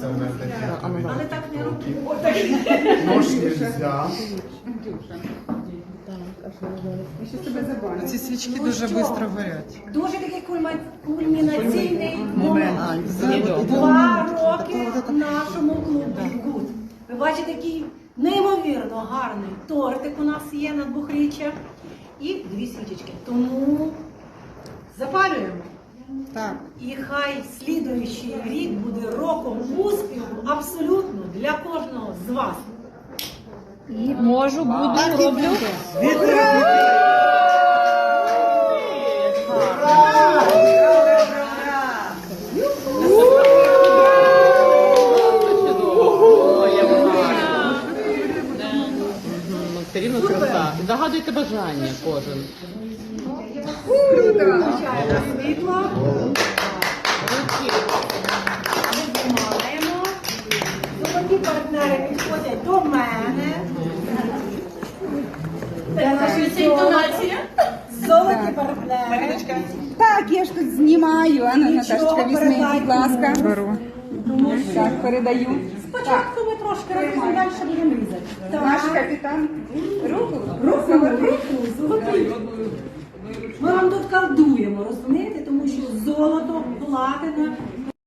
Це в мене да. Але так не робимо. Нож нельзя. Ці свічки дуже швидко горять. Дуже такий кульмінаційний момент. Два роки нашому клубу. Ви бачите, який неймовірно гарний тортик у нас є надбухріччя. І дві свічечки. Тому. Так. І хай слідуючий рік буде роком успіху абсолютно для кожного з вас. І можу, буду, роблю. Ну, Все рівно краса. І загадуйте бажання кожен. Включаємо світло. Виймаємо. Золоті партнери підходять до мене. Де наші інтонація? Золоті партнери. Так, я ж тут знімаю. Нічого, Наташечка, візьми, будь ласка. Беру. Так, передаю. спочатку трошки робимо, далі будемо різати. Наш капітан. Руку, Руку, руку. Ми вам тут колдуємо, розумієте? Тому що золото, платина